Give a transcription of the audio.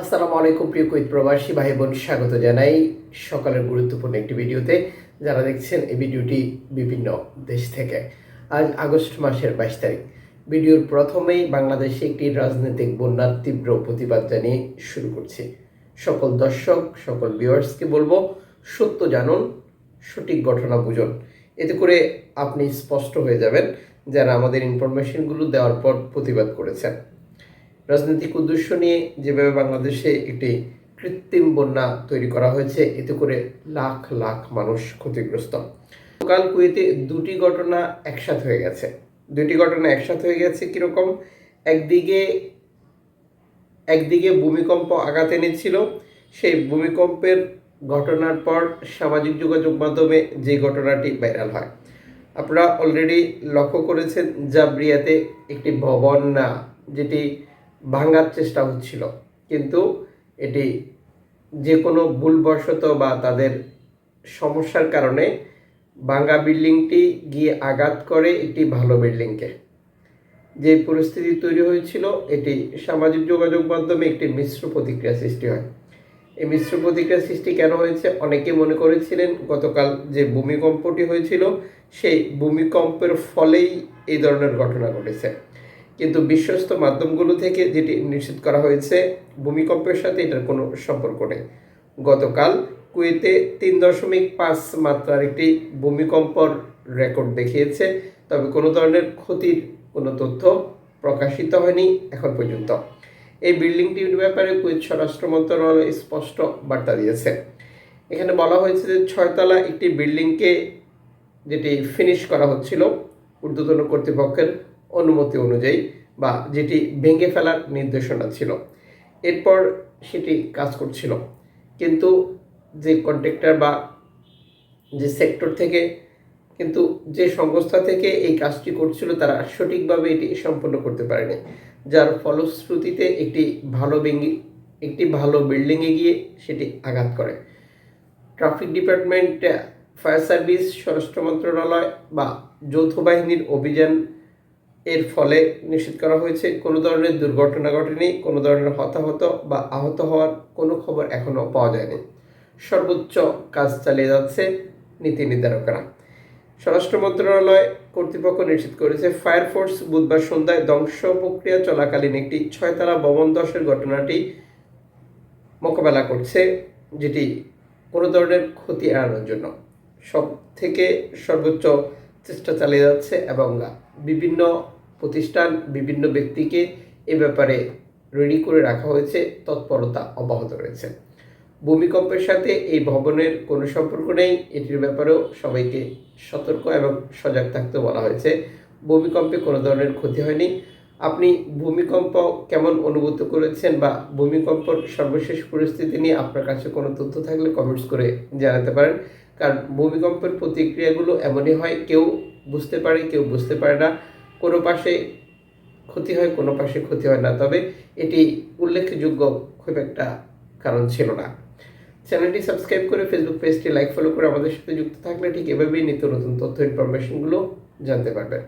আসসালামু আলাইকুম, প্রিয় কুইত প্রবাসী ভাই বোন স্বাগত জানাই সকালের গুরুত্বপূর্ণ একটি ভিডিওতে। যারা দেখছেন এই ভিডিওটি বিভিন্ন দেশ থেকে। আজ আগস্ট মাসের বাইশ তারিখ। ভিডিওর প্রথমেই বাংলাদেশে একটি রাজনৈতিক বন্যার তীব্র প্রতিবাদ জানিয়ে শুরু করছি। সকল দর্শক, সকল ভিউয়ার্সকে বলব, সত্য জানুন, সঠিক ঘটনা বুঝুন। এতে করে আপনি স্পষ্ট হয়ে যাবেন যারা আমাদের ইনফরমেশনগুলো দেওয়ার পর প্রতিবাদ করেছেন। রাজনৈতিক উদ্দেশ্য নিয়ে যেভাবে বাংলাদেশে একটি কৃত্রিম বন্যা তৈরি করা হয়েছে, এতে করে লাখ লাখ মানুষ ক্ষতিগ্রস্ত। কাল কুয়েতে দুটি ঘটনা একসাথে হয়ে গেছে। দুটি ঘটনা একসাথে হয়ে গেছে কীরকম? একদিকে একদিকে ভূমিকম্প আঘাত এনেছিল। সেই ভূমিকম্পের ঘটনার পর সামাজিক যোগাযোগ মাধ্যমে যে ঘটনাটি ভাইরাল হয়। আপনারা অলরেডি লক্ষ্য করেছেন জাবরিয়াতে একটি ভবন না, যেটি ভাঙার চেষ্টা হচ্ছিল। কিন্তু এটি যে কোনো ভুলবশত বা তাদের সমস্যার কারণে ভাঙা বিল্ডিংটি গিয়ে আঘাত করে একটি ভালো বিল্ডিংকে। যে পরিস্থিতি তৈরি হয়েছিল, এটি সামাজিক যোগাযোগ মাধ্যমে একটি মিশ্র প্রতিক্রিয়া সৃষ্টি হয়। এই মিশ্র প্রতিক্রিয়া সৃষ্টি কেন হয়েছে? অনেকে মনে করেছিলেন, গতকাল যে ভূমিকম্পটি হয়েছিল, সেই ভূমিকম্পের ফলেই এই ধরনের ঘটনা ঘটেছে। কিন্তু বিশ্বস্ত মাধ্যমগুলো থেকে যেটি নিশ্চিত করা হয়েছে, ভূমিকম্পের সাথে এটার কোনো সম্পর্ক নেই। গতকাল কুয়েতে তিন দশমিক পাঁচ মাত্রার একটি ভূমিকম্পর রেকর্ড দেখিয়েছে, তবে কোনো ধরনের ক্ষতির কোনো তথ্য প্রকাশিত হয়নি এখন পর্যন্ত। এই বিল্ডিংটির ব্যাপারে কুয়েত স্বরাষ্ট্র মন্ত্রণালয় স্পষ্ট বার্তা দিয়েছে। এখানে বলা হয়েছে যে ছয়তলা একটি বিল্ডিংকে যেটি ফিনিশ করা হচ্ছিল ঊর্ধ্বতন কর্তৃপক্ষের অনুমতি অনুযায়ী বা যেটি ভেঙে ফেলার নির্দেশনা ছিল, এরপর সেটি কাজ করছিল। কিন্তু যে কন্ট্রাক্টর বা যে সেক্টর থেকে, কিন্তু যে সংস্থা থেকে এই কাজটি করছিল, তারা সঠিকভাবে এটি সম্পন্ন করতে পারেনি। যার ফলশ্রুতিতে একটি ভালো ভেঙ্গি একটি ভালো বিল্ডিংয়ে গিয়ে সেটি আঘাত করে। ট্রাফিক ডিপার্টমেন্ট ফায়ার সার্ভিস, স্বরাষ্ট্র মন্ত্রণালয় বা যৌথ বাহিনীর অভিযান এর ফলে নিশ্চিত করা হয়েছে কোনো ধরনের দুর্ঘটনা ঘটেনি, কোনো ধরনের হতাহত বা আহত হওয়ার কোনো খবর এখনও পাওয়া যায়নি। সর্বোচ্চ কাজ চালিয়ে যাচ্ছে নীতি নির্ধারকরা। স্বরাষ্ট্র মন্ত্রণালয় কর্তৃপক্ষ নিশ্চিত করেছে ফায়ার ফোর্স বুধবার সন্ধ্যায় ধ্বংস প্রক্রিয়া চলাকালীন একটি ছয়তলা ভবন ধসের ঘটনাটি মোকাবেলা করছে, যেটি কোনো ধরনের ক্ষতি এড়ানোর জন্য। সব থেকে সর্বোচ্চ চেষ্টা চালিয়ে যাচ্ছে এবং বিভিন্ন প্রতিষ্ঠান বিভিন্ন ব্যক্তিকে এ ব্যাপারে রেডি করে রাখা হয়েছে, তৎপরতা অব্যাহত রয়েছে। ভূমিকম্পের সাথে এই ভবনের কোনো সম্পর্ক নেই, এটির ব্যাপারেও সবাইকে সতর্ক এবং সজাগ থাকতে বলা হয়েছে। ভূমিকম্পে কোনো ধরনের ক্ষতি হয়নি। আপনি ভূমিকম্প কেমন অনুভূত করেছেন বা ভূমিকম্পর সর্বশেষ পরিস্থিতি নিয়ে আপনার কাছে কোনো তথ্য থাকলে কমেন্টস করে জানাতে পারেন। কারণ ভূমিকম্পের প্রতিক্রিয়াগুলো এমনই হয়, কেউ বুঝতে পারে, কেউ বুঝতে পারে না। কোনো পাশে ক্ষতি হয়, কোনো পাশে ক্ষতি হয় না। তবে এটি উল্লেখযোগ্য খুব একটা কারণ ছিল না। চ্যানেলটি সাবস্ক্রাইব করে ফেসবুক পেজটি লাইক ফলো করে আমাদের সাথে যুক্ত থাকলে ঠিক এভাবেই নিত্য নতুন তথ্য ইনফরমেশনগুলো জানতে পারবেন।